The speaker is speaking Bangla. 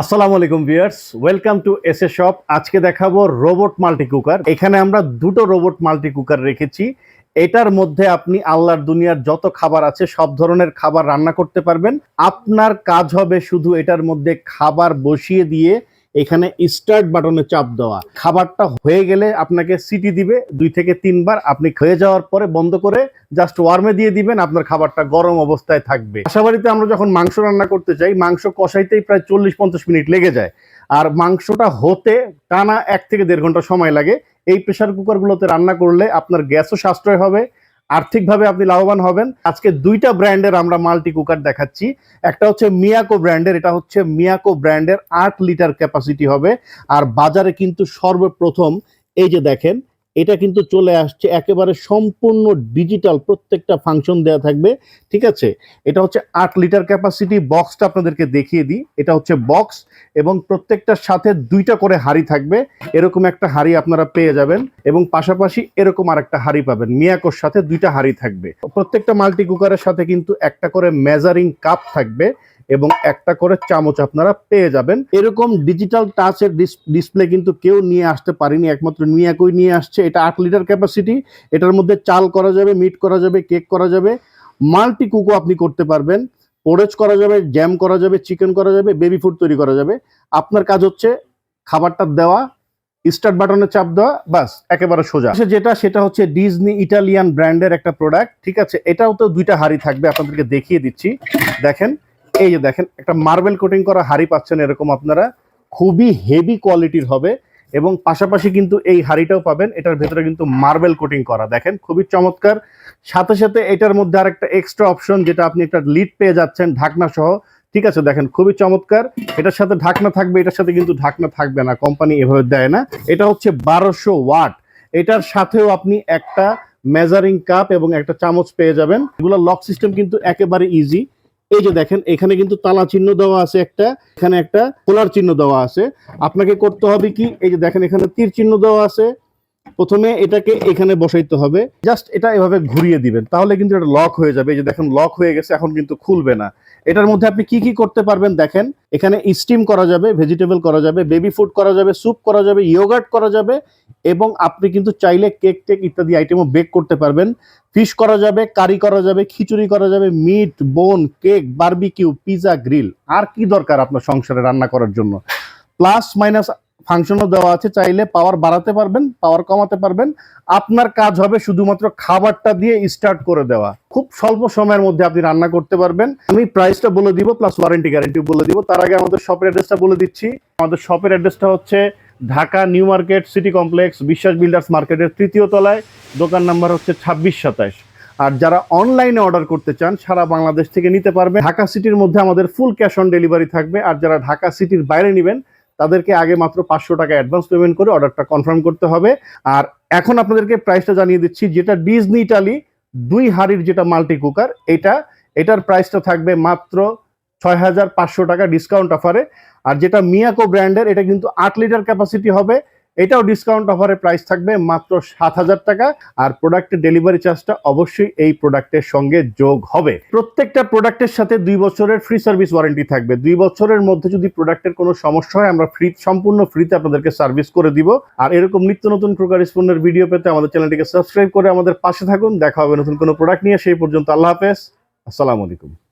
আসসালামু আলাইকুম viewers welcome to S A shop. আজকে দেখাবো রোবট মাল্টি কুকার এখানে আমরা দুটো রোবট মাল্টি কুকার রেখেছি। এটার মধ্যে আপনি আল্লাহর দুনিয়ার যত খাবার আছে, সব ধরনের খাবার রান্না করতে পারবেন। আপনার কাজ হবে শুধু এটার মধ্যে খাবার বসিয়ে দিয়ে এখানে স্টার্ট বাটনে চাপ দেওয়া। খাবারটা হয়ে গেলে আপনাকে সিটি দিবে, দুই থেকে তিনবার। আপনি খেয়ে যাওয়ার পরে বন্ধ করে জাস্ট ওয়ার্মে দিয়ে দিবেন, আপনার খাবারটা গরম অবস্থায় থাকবে। আশাবাড়িতে আমরা যখন মাংস রান্না করতে চাই মাংস কষাইতেই প্রায় চল্লিশ পঞ্চাশ মিনিট লেগে যায়। আর মাংসটা হতে টানা এক থেকে দেড় ঘণ্টা সময় লাগে। এই প্রেশার কুকারগুলোতে রান্না করলে আপনার গ্যাসও সাশ্রয় হবে আর্থিকভাবে আপনি লাভবান হবেন। আজকে দুইটা ব্র্যান্ডের আমরা মাল্টি কুকার দেখাচ্ছি। একটা হচ্ছে মিয়াকো ব্র্যান্ডের, এটা হচ্ছে মিয়াকো ব্র্যান্ডের আট লিটার ক্যাপাসিটি হবে। আর বাজারে কিন্তু সর্বপ্রথম এই যে দেখেন এটা কিন্তু চলে আসছে একেবারে সম্পূর্ণ ডিজিটাল প্রত্যেকটা ফাংশন দেওয়া থাকবে, ঠিক আছে? এটা হচ্ছে আট লিটার ক্যাপাসিটি বক্সটা আপনাদেরকে দেখিয়ে দিই। এটা হচ্ছে বক্স এবং প্রত্যেকটার সাথে দুইটা করে হাড়ি থাকবে। এরকম একটা হাড়ি আপনারা পেয়ে যাবেন এবং পাশাপাশি এরকম আর একটা হাড়ি পাবেন। মিয়াকোর সাথে দুইটা হাড়ি থাকবে। প্রত্যেকটা মাল্টি কুকারের সাথে কিন্তু একটা করে মেজারিং কাপ থাকবে। এবং একটা করে চামচ আপনারা পেয়ে যাবেন। এরকম ডিজিটাল টাচের ডিসপ্লে কিন্তু কেউ নিয়ে আসতে পারেনি, একমাত্র মিয়াকোই নিয়ে আসছে। এটা আট লিটার ক্যাপাসিটি এটার মধ্যে চাল করা যাবে মিট করা যাবে কেক করা যাবে মাল্টি কুকও আপনি করতে পারবেন। পোরেজ করা যাবে জ্যাম করা যাবে চিকেন করা যাবে বেবি ফুড তৈরি করা যাবে। আপনার কাজ হচ্ছে খাবারটা দেওয়া স্টার্ট বাটনে চাপ দেওয়া, বাস, একেবারে সোজা। যেটা, সেটা হচ্ছে ডিজনি ইটালিয়ান ব্র্যান্ডের একটা প্রোডাক্ট ঠিক আছে? এটাও তো দুইটা হাড়ি থাকবে, আপনাদেরকে দেখিয়ে দিচ্ছি। দেখেন এই যে দেখেন, একটা মার্বেল কোটিং করা হাড়ি পাচ্ছেন এরকম আপনারা। খুবই হেভি কোয়ালিটির হবে এবং পাশাপাশি কিন্তু এই হাড়িটাও পাবেন। এটার ভেতরে কিন্তু মার্বেল কোটিং করা। দেখেন, খুবই চমৎকার। সাথে সাথে এটার মধ্যে আর একটা এক্সট্রা অপশন যেটা আপনি একটা লিড পেয়ে যাচ্ছেন ঢাকনা সহ। ঠিক আছে, দেখেন, খুবই চমৎকার। এটার সাথে ঢাকনা থাকবে, এটার সাথে কিন্তু ঢাকনা থাকবে না। কোম্পানি এভাবে দেয় না। এটা হচ্ছে বারোশো ওয়াট। এটার সাথেও আপনি একটা মেজারিং কাপ এবং একটা চামচ পেয়ে যাবেন। এগুলো লক সিস্টেম কিন্তু একেবারে ইজি এই যে দেখেন, এখানে কিন্তু তালা চিহ্ন দেওয়া আছে একটা, এখানে একটা খোলার চিহ্ন দেওয়া আছে। আপনাকে করতে হবে কি, এই যে দেখেন, এখানে তীর চিহ্ন দেওয়া আছে। প্রথমে এটাকে এখানে বসাইতে হবে। জাস্ট এটা এভাবে ঘুরিয়ে দিবেন, তাহলে কিন্তু এটা লক হয়ে যাবে। এই যে দেখেন, লক হয়ে গেছে, এখন কিন্তু খুলবে না। এটার মধ্যে আপনি কি কি করতে পারবেন দেখেন। এখানে স্টিম করা যাবে ভেজিটেবল করা যাবে বেবি ফুড করা যাবে স্যুপ করা যাবে ইয়োগার্ট করা যাবে এবং আপনি কিন্তু চাইলে কেক টেক ইত্যাদি আইটেমও বেক করতে পারবেন। ফিশ করা যাবে কারি করা যাবে, খিচুড়ি করা যাবে meat bone cake barbecue pizza grill আর কি দরকার আপনার সংসারে রান্না করার জন্য? প্লাস মাইনাস ফাংশনও দেওয়া আছে, চাইলে পাওয়ার বাড়াতে পারবেন পাওয়ার কমাতে পারবেন। আপনার কাজ হবে শুধুমাত্র খাবারটা দিয়ে স্টার্ট করে দেওয়া। খুব স্বল্প সময়ের মধ্যে আপনি রান্না করতে পারবেন। আমি প্রাইসটা বলে দিব প্লাস ওয়ারেন্টি গ্যারেন্টি বলে দিব। তার আগে আমাদের শপের অ্যাড্রেসটা বলে দিচ্ছি। আমাদের শপের অ্যাড্রেসটা হচ্ছে Dhaka new market city complex, Biswas builders মার্কেটের তৃতীয় তলায়। দোকান নাম্বার হচ্ছে ছাব্বিশ সাতাশ। আর যারা অনলাইনে অর্ডার করতে চান, সারা বাংলাদেশ থেকে নিতে পারবে ঢাকা সিটির মধ্যে আমাদের ফুল ক্যাশ অন ডেলিভারি থাকবে। আর যারা ঢাকা সিটির বাইরে নেবেন তাদেরকে আগে মাত্র পাঁচশো টাকা অ্যাডভান্স পেমেন্ট করে অর্ডারটা কনফার্ম করতে হবে। আর এখন আপনাদেরকে প্রাইসটা জানিয়ে দিচ্ছি, যেটা ডিজনি ইটালি দুই হাড়ির যেটা মাল্টি কুকার এটা, এটার প্রাইসটা থাকবে মাত্র ছয় হাজার পাঁচশো টাকা ডিসকাউন্ট অফারে আর যেটা মিয়াকো ব্র্যান্ডের এটা কিন্তু আট লিটার ক্যাপাসিটি হবে। এটাও ডিসকাউন্ট অফারে প্রাইস থাকবে মাত্র সাত হাজার টাকা আর প্রোডাক্টের ডেলিভারি চার্জটা অবশ্যই এই প্রোডাক্টের সঙ্গে যোগ হবে। প্রত্যেকটা প্রোডাক্টের সাথে দুই বছরের ফ্রি সার্ভিস ওয়ারেন্টি থাকবে। দুই বছরের মধ্যে যদি প্রোডাক্টের কোনো সমস্যা হয়, আমরা ফ্রি সম্পূর্ণ ফ্রিতে আপনাদেরকে সার্ভিস করে দিব। আর এরকম নিত্য নতুন প্রকার স্পন্ডের ভিডিও পেতে আমাদের চ্যানেলটিকে সাবস্ক্রাইব করে আমাদের পাশে থাকুন। দেখা হবে নতুন কোনো প্রোডাক্ট নিয়ে। সেই পর্যন্ত আল্লাহ হাফেজ। আসসালামু আলাইকুম।